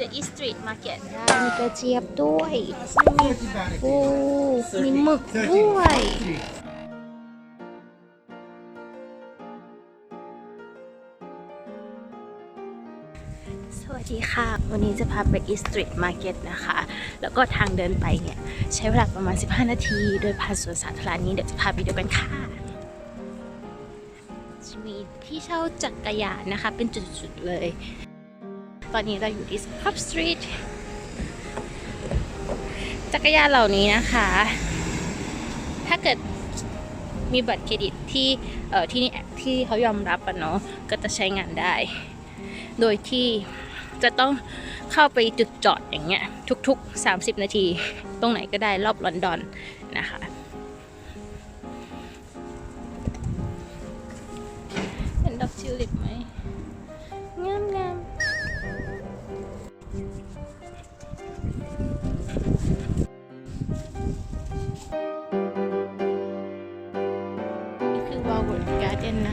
the East Street Market มีกระเจี๊ยบด้วยมีปูมีหมึกด้วย สวัสดีค่ะ วันนี้จะพาไป East Street Market นะคะ แล้วก็ทางเดินไปเนี่ย ใช้เวลาประมาณ 15 นาที โดยผ่านสวนสาธารณะนี้เดี๋ยวจะพาไปดูกันค่ะจะมีที่เช่าจักรยานนะคะ เป็นจุดๆเลย ตอนนี้เราอยู่ที่ Pub Street จักรยานเหล่านี้นะคะ ถ้าเกิดมีบัตรเครดิตที่เอ่อที่นี่ที่เขายอมรับอะเนาะก็จะใช้งานได้ โดยที่จะต้องเข้าไปจุดจอดอย่างเงี้ยทุก ๆ 30 นาที ตรงไหนก็ได้รอบลอนดอนนะคะเห็นดอกทิวลิป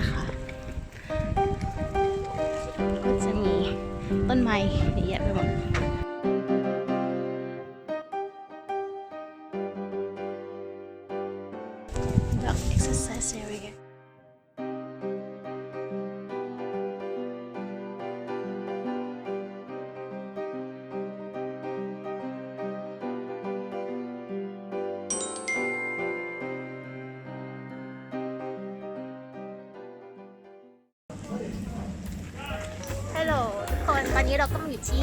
นะคะ ก็จะมีต้นไม้เยอะแยะไปหมดดัก exercise area ตอนนี้เราก็มาอยู่ที่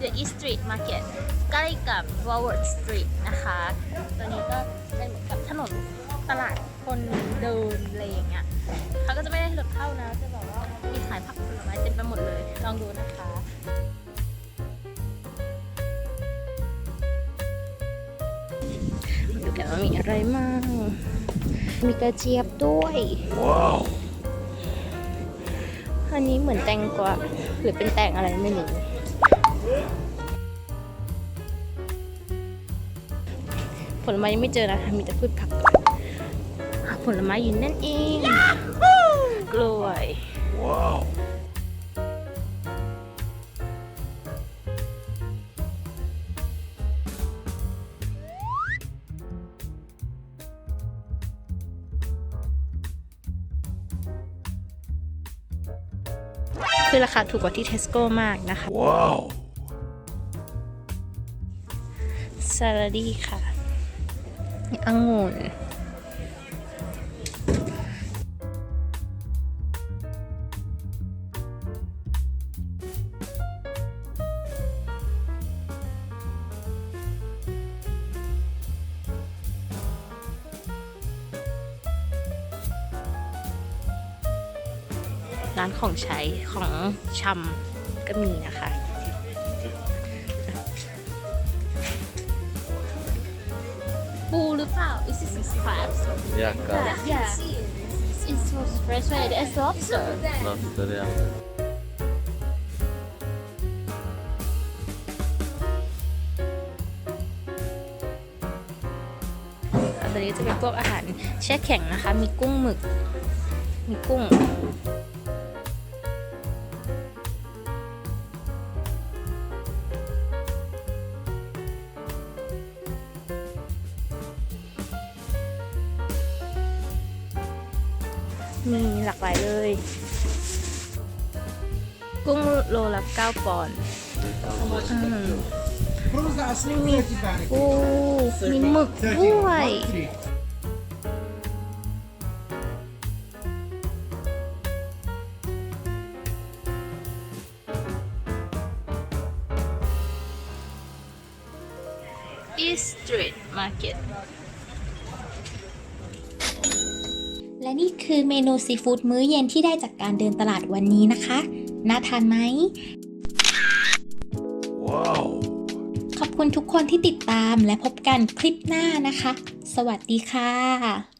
The East Street Market ใกล้กับ Walworth Street นะคะ ตอนนี้ก็เป็นเหมือนกับถนนตลาดคนเดินอะไรอย่างเงี้ยเขาก็จะไม่ได้ให้รถเข้านะ จะบอกว่ามีขายผักผลไม้เต็มไปหมดเลย ลองดูนะคะดูกันว่ามีอะไรมั่งมีกระเจี๊ยบด้วย อันนี้เหมือนแตงกวาหรือเป็นแตงอะไรไม่รู้ผลไม้ยังไม่เจอนะคะมีแต่พืชผักก่อนหาผลไม้อยู่นั่นเอง กล้วย คือราคาถูกกว่าที่เทสโก้มากนะคะ ว้าวซาลาดีค่ะนี่องุ่น ร้านของใช้ของชำก็มีนะคะปูหรือเปล่า Is this crabs Yeah, crab. Yeah It's so fresh right It's lobster Lobster, yeah. อันนี้จะเป็นพวกอาหารแช่แข็งนะคะ มีกุ้งหมึก มีกุ้ง มีหลากหลายเลย กุ้งโลละ9ปอนด์อืมมีโอ้มีหมึกด้วย East Street Market และนี่คือเมนูซีฟู้ดมื้อเย็นที่ได้จากการเดินตลาดวันนี้นะคะ น่าทานไหมขอบคุณทุกคนที่ติดตามและพบกันคลิปหน้านะคะ สวัสดีค่ะ